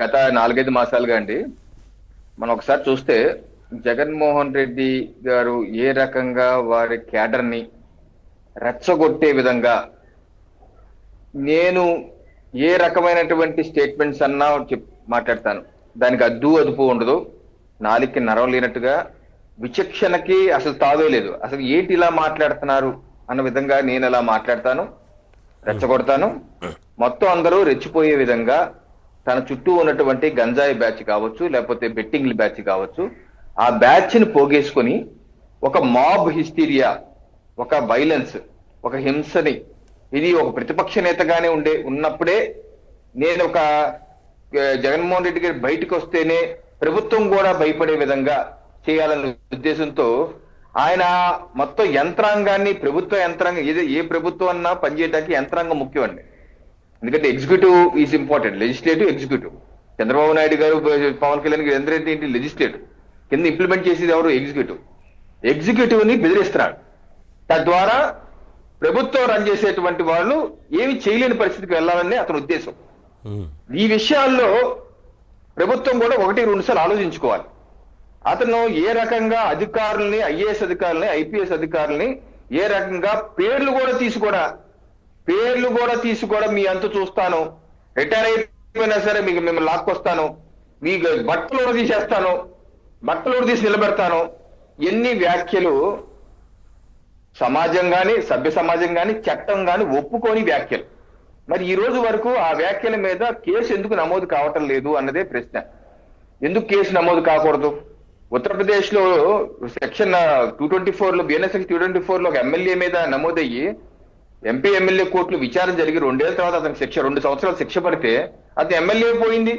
గత నాలుగైదు మాసాలుగా అండి మనం ఒకసారి చూస్తే జగన్మోహన్ రెడ్డి గారు ఏ రకంగా వారి క్యాడర్ని రెచ్చగొట్టే విధంగా నేను ఏ రకమైనటువంటి స్టేట్మెంట్స్ అన్నా చెప్ మాట్లాడతాను. దానికి అద్దు అదుపు ఉండదు నాలికి నరం లేనట్టుగా విచక్షణకి అసలు తావే లేదు. అసలు ఏంటి ఇలా మాట్లాడుతున్నారు అన్న విధంగా నేను ఇలా మాట్లాడతాను రెచ్చగొడతాను. మొత్తం అందరూ రెచ్చిపోయే విధంగా తన చుట్టూ ఉన్నటువంటి గంజాయి బ్యాచ్ కావచ్చు లేకపోతే బెట్టింగ్ బ్యాచ్ కావచ్చు ఆ బ్యాచ్ని పోగేసుకొని ఒక మాబ్ హిస్టీరియా ఒక వైలెన్స్ ఒక హింసని ఇది ఒక ప్రతిపక్ష నేతగానే ఉండే ఉన్నప్పుడే నేను ఒక జగన్మోహన్ రెడ్డి గారు బయటకు వస్తేనే ప్రభుత్వం కూడా భయపడే విధంగా చేయాలనే ఉద్దేశంతో ఆయన మొత్తం యంత్రాంగాన్ని ప్రభుత్వ యంత్రాంగం ఏది ఏ ప్రభుత్వం అన్నా పనిచేయడానికి యంత్రాంగం ముఖ్యం అండి. ఎందుకంటే executive is important legislative executive Chandrababu Naidu garu Pawan Kalyan గారు ఎందరైతే ఏంటి? లెజిస్లేటివ్ కింద ఇంప్లిమెంట్ చేసేది ఎవరు? ఎగ్జిక్యూటివ్ ఎగ్జిక్యూటివ్ని బెదిరిస్తున్నాడు తద్వారా ప్రభుత్వం రన్ చేసేటువంటి వాళ్ళు ఏమి చేయలేని పరిస్థితికి వెళ్ళాలని అతని ఉద్దేశం. ఈ విషయాల్లో ప్రభుత్వం కూడా ఒకటి రెండు సార్లు ఆలోచించుకోవాలి. అతను ఏ రకంగా అధికారుల్ని ఐఏఎస్ అధికారుల్ని ఐపీఎస్ అధికారుల్ని ఏ రకంగా పేర్లు కూడా తీసుకోడా పేర్లు కూడా తీసుకోవడా మీ అంత చూస్తాను. రిటైర్ అయిపోయినా సరే మీకు మిమ్మల్ని లాక్కొస్తాను. మీ బట్టలు తీసేస్తాను. బట్టలు తీసి నిలబెడతాను. ఎన్ని వ్యాఖ్యలు సమాజం గాని సభ్య సమాజం గాని చట్టం గాని ఒప్పుకోని వ్యాఖ్యలు. మరి ఈ రోజు వరకు ఆ వ్యాఖ్యల మీద కేసు ఎందుకు నమోదు కావటం లేదు అన్నదే ప్రశ్న. ఎందుకు కేసు నమోదు కాకూడదు? ఉత్తరప్రదేశ్లో సెక్షన్ టూ ట్వంటీ ఫోర్లో బిఎన్ఎస్ టూ ట్వంటీ ఫోర్లో ఒక ఎమ్మెల్యే మీద నమోదయ్యి ఎంపీ ఎమ్మెల్యే కోర్టులో విచారణ జరిగి రెండేళ్ళ తర్వాత అతనికి శిక్ష రెండు సంవత్సరాలు శిక్ష పడితే అతను ఎమ్మెల్యే పోయింది.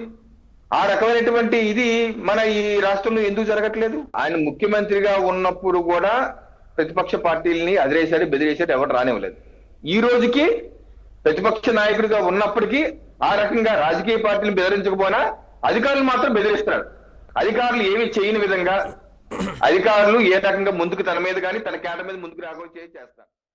ఆ రకమైనటువంటి ఇది మన ఈ రాష్ట్రంలో ఎందుకు జరగట్లేదు? ఆయన ముఖ్యమంత్రిగా ఉన్నప్పుడు కూడా ప్రతిపక్ష పార్టీలని అదిరేశాడు బెదిరేశాడు ఎవరు రానివ్వలేదు. ఈ రోజుకి ప్రతిపక్ష నాయకుడిగా ఉన్నప్పటికీ ఆ రకంగా రాజకీయ పార్టీని బెదిరించకపోయినా అధికారులు మాత్రం బెదిరిస్తారు అధికారులు ఏమి చేయని విధంగా అధికారులు ఏ రకంగా ముందుకు తన మీద కానీ తన కేట మీద ముందుకు రాకుండా చేస్తారు